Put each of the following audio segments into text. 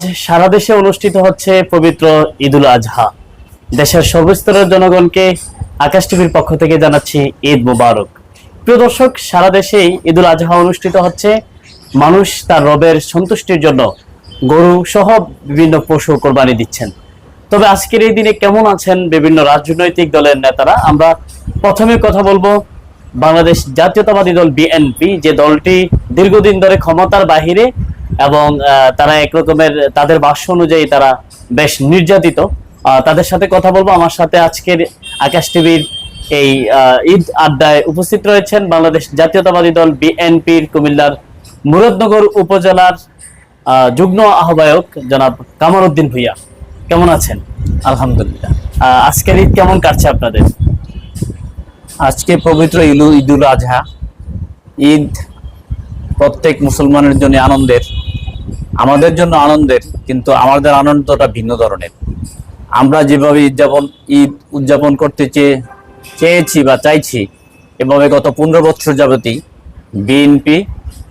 সারা দেশে অনুষ্ঠিত হচ্ছে পবিত্র ঈদুল আজহা। দেশের সর্বস্তরের জনগণকে আকাশ টিভির পক্ষ থেকে জানাচ্ছি ঈদ মুবারক। প্রিয় দর্শক, সারা দেশেই ঈদুল আজহা অনুষ্ঠিত হচ্ছে। মানুষ তার রবের সন্তুষ্টির জন্য গরু সহ বিভিন্ন পশু কোরবানি দিচ্ছেন। তবে আজকের এই দিনে কেমন আছেন বিভিন্ন রাজনৈতিক দলের নেতারা? আমরা প্রথমে কথা বলব বাংলাদেশ জাতীয়তাবাদী দল বিএনপি। যে দলটি দীর্ঘদিন ধরে ক্ষমতার বাহিরে এবং তারা একরকমের তাদের ভাষ্য অনুযায়ী তারা বেশ নির্যাতিত। তাদের সাথে কথা বলব। আমার সাথে আজকের আকাশ টিভির এই ঈদ আড্ডায় উপস্থিত রয়েছেন বাংলাদেশ জাতীয়তাবাদী দল বিএনপির কুমিল্লার মুরাদনগর উপজেলার যুগ্ম আহ্বায়ক জনাব কামাল উদ্দিন ভুইয়া। কেমন আছেন? আলহামদুলিল্লাহ। আজকের ঈদ কেমন কাটছে আপনাদের? আজকে পবিত্র ইলু ঈদুল আজহা। ঈদ প্রত্যেক মুসলমানের জন্য আনন্দের। আমাদের জন্য আনন্দের, কিন্তু আমাদের আনন্দটা ভিন্ন ধরনের। আমরা যেভাবে উদযাপন, ঈদ উদযাপন করতে চেয়ে, চেয়েছি বা চাইছি, এভাবে গত পনেরো বছর যাবতী বিএনপি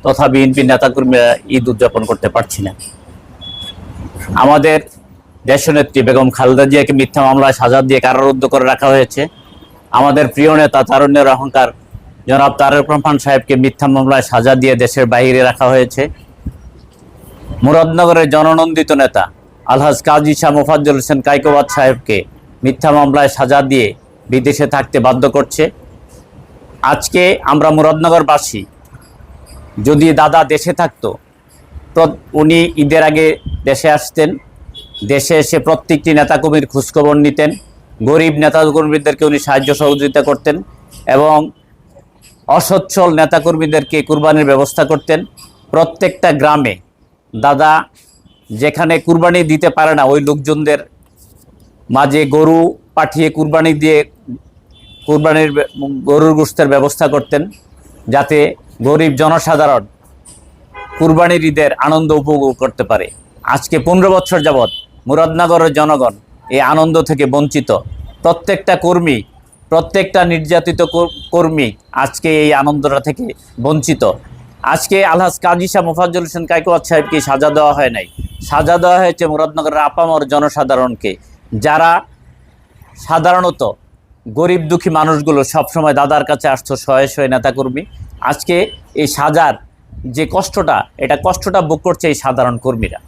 তথা বিএনপি নেতাকর্মীরা ঈদ উদযাপন করতে পারছি না। আমাদের দেশনেত্রী বেগম খালেদা জিয়াকে মিথ্যা মামলায় সাজা দিয়ে কারারুদ্ধ করে রাখা হয়েছে। আমাদের প্রিয় নেতা তারুণ্যের অহংকার, জনাব তারেক রহমান সাহেবকে মিথ্যা মামলায় সাজা দিয়ে দেশের বাইরে রাখা হয়েছে। মুরাদনগরের জননন্দিত নেতা আলহাজ কাজী শাহ মোফাজ্জল হোসেন কাইকোবাদ সাহেবকে মিথ্যা মামলায় সাজা দিয়ে বিদেশে থাকতে বাধ্য করছে। আজকে আমরা মুরাদনগরবাসী, যদি দাদা দেশে থাকতো উনি ঈদের আগে দেশে আসতেন, দেশে এসে প্রত্যেকটি নেতাকর্মীর খোঁজখবর নিতেন, গরিব নেতাকর্মীদেরকে উনি সাহায্য সহযোগিতা করতেন এবং অসচ্ছল নেতাকর্মীদেরকে কুরবানির ব্যবস্থা করতেন। প্রত্যেকটা গ্রামে দাদা যেখানে কুরবানি দিতে পারে না, ওই লোকজনদের মাঝে গরু পাঠিয়ে কুরবানি দিয়ে কুরবানির গরুর গোস্তের ব্যবস্থা করতেন যাতে গরিব জনসাধারণ কুরবানির ঈদের আনন্দ উপভোগ করতে পারে। আজকে পনেরো বছর যাবৎ মুরাদনগরের জনগণ এই আনন্দ থেকে বঞ্চিত। প্রত্যেকটা কর্মী, প্রত্যেকটা নির্যাতিত কর্মী আজকে এই আনন্দটা থেকে বঞ্চিত। আজকে আলহাজ কাজী শাহ মোফাজ্জল হোসেন কাইকুয়াত সাহেবকে সাজা দেওয়া হয় নাই। সাজা দেওয়া হয়েছে মুরাদনগরের আপামর জনসাধারণকে, যারা সাধারণত গরিব দুঃখী মানুষগুলো সবসময় দাদার কাছে আসতো, শয়ে শয়ে নেতাকর্মী। আজকে এই সাজার যে কষ্টটা, এটা কষ্টটা বুক করছে এই সাধারণ কর্মীরা।